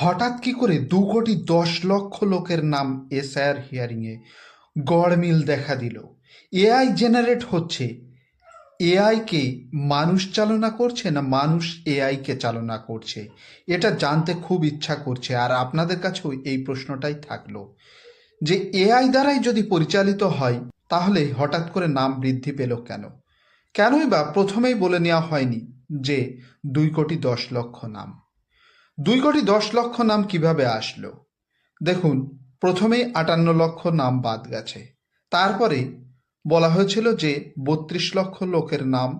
হঠাৎ কি করে দু কোটি দশ লক্ষ লোকের নাম এসআইআর হিয়ারিংয়ে গড়মিল দেখা দিল। এআই জেনারেট হচ্ছে। এআইকে মানুষ চালনা করছে না মানুষ এআইকে চালনা করছে? এটা জানতে খুব ইচ্ছা করছে। আর আপনাদের কাছেও এই প্রশ্নটাই থাকল। যে এআই দ্বারাই যদি পরিচালিত হয়, তাহলে হঠাৎ করে নাম বৃদ্ধি পেল কেন? কেনই বা প্রথমেই বলে নেওয়া হয়নি যে দুই কোটি দশ লক্ষ নাম। দুই কোটি দশ লক্ষ নাম কীভাবে আসলো? দেখুন, প্রথমেই আটান্ন লক্ষ নাম বাদ গেছে। তারপরে বলা হয়েছিল যে বত্রিশ লক্ষ লোকের নাম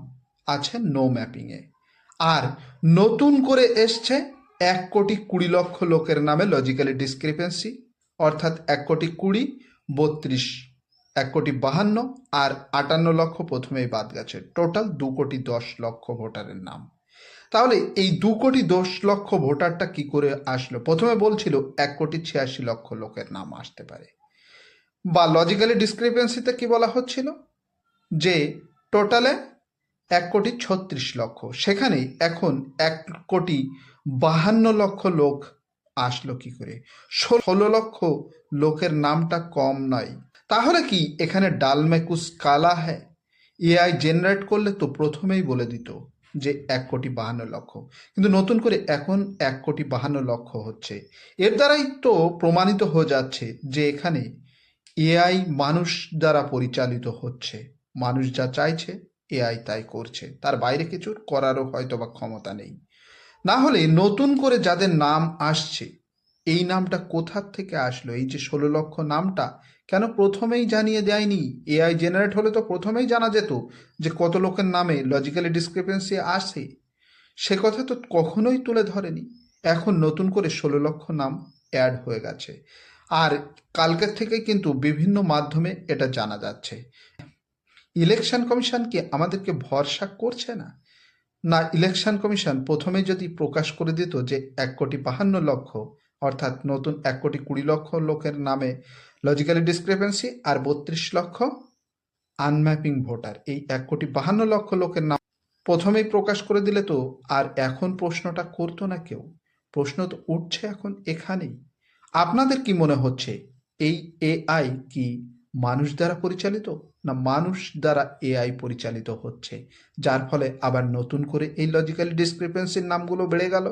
আছে নো ম্যাপিংয়ে আর নতুন করে এসছে এক কোটি কুড়ি লক্ষ লোকের নামে লজিক্যালি ডিসক্রিপেন্সি অর্থাৎ এক কোটি কুড়ি, বত্রিশ, এক কোটি বাহান্ন আর আটান্ন লক্ষ প্রথমেই বাদ গেছে। টোটাল দু কোটি দশ লক্ষ ভোটারের নাম। তাহলে এই দু কোটি দশ লক্ষ ভোটারটা কি করে আসলো? প্রথমে বলছিল এক কোটি ছিয়াশি লক্ষ লোকের নাম আসতে পারে। বা লজিক্যালি ডিসক্রিপেন্সিতে কি বলা হচ্ছিল? যে টোটালে এক কোটি ছত্রিশ লক্ষ। সেখানে এখন এক কোটি বাহান্ন লক্ষ লোক আসলো কি করে? ষোলো লক্ষ লোকের নামটা কম নয়। তাহলে কি এখানে ডালমেকুস কালা হ্যাঁ এআই জেনারেট করলে তো প্রথমেই বলে দিত। যে এক কোটি বাহান্ন লক্ষ। কিন্তু নতুন করে এখন এক কোটি বাহান্ন লক্ষ হচ্ছে। এর দ্বারাই তো প্রমাণিত হয়ে যাচ্ছে যে এখানে এআই মানুষ দ্বারা পরিচালিত হচ্ছে। মানুষ যা চাইছে, এআই তাই করছে। তার বাইরে কিছু করারও হয়তো বা ক্ষমতা নেই। না হলে নতুন করে যাদের নাম আসছে এই নামটা কোথার থেকে আসলো? এই যে ষোলো লক্ষ নামটা, কেন প্রথমেই জানিয়ে দেয়নি? এআই জেনারেট হলে তো প্রথমেই জানা যেত যে কত লোকের নামে লজিক্যালি ডিসক্রিপেন্সি আসে। সে কথা তো কখনোই তুলে ধরেনি। এখন নতুন করে ষোলো লক্ষ নাম অ্যাড হয়ে গেছে। আর কালকের থেকে কিন্তু বিভিন্ন মাধ্যমে এটা জানা যাচ্ছে। ইলেকশন কমিশন কি আমাদেরকে ভরসা করছে না? না ইলেকশন কমিশন প্রথমে যদি প্রকাশ করে দিত যে এক কোটি বাহান্ন লক্ষ অর্থাৎ নতুন এক কোটি কুড়ি লক্ষ লোকের নামে লজিক্যালি ডিসক্রিপেন্সি আর বত্রিশ লক্ষ আনম্যাপিং ভোটার এই এক কোটি বাহান্ন লক্ষ লোকের নাম প্রথমেই প্রকাশ করে দিলে তো আর এখন প্রশ্নটা করতো না কেউ। প্রশ্ন তো উঠছে এখন এখানেই। আপনাদের কি মনে হচ্ছে এই এআই কি মানুষ দ্বারা পরিচালিত না মানুষ দ্বারা এআই পরিচালিত হচ্ছে? যার ফলে আবার নতুন করে এই লজিক্যাল ডিসক্রিপেন্সির নামগুলো বেড়ে গেল।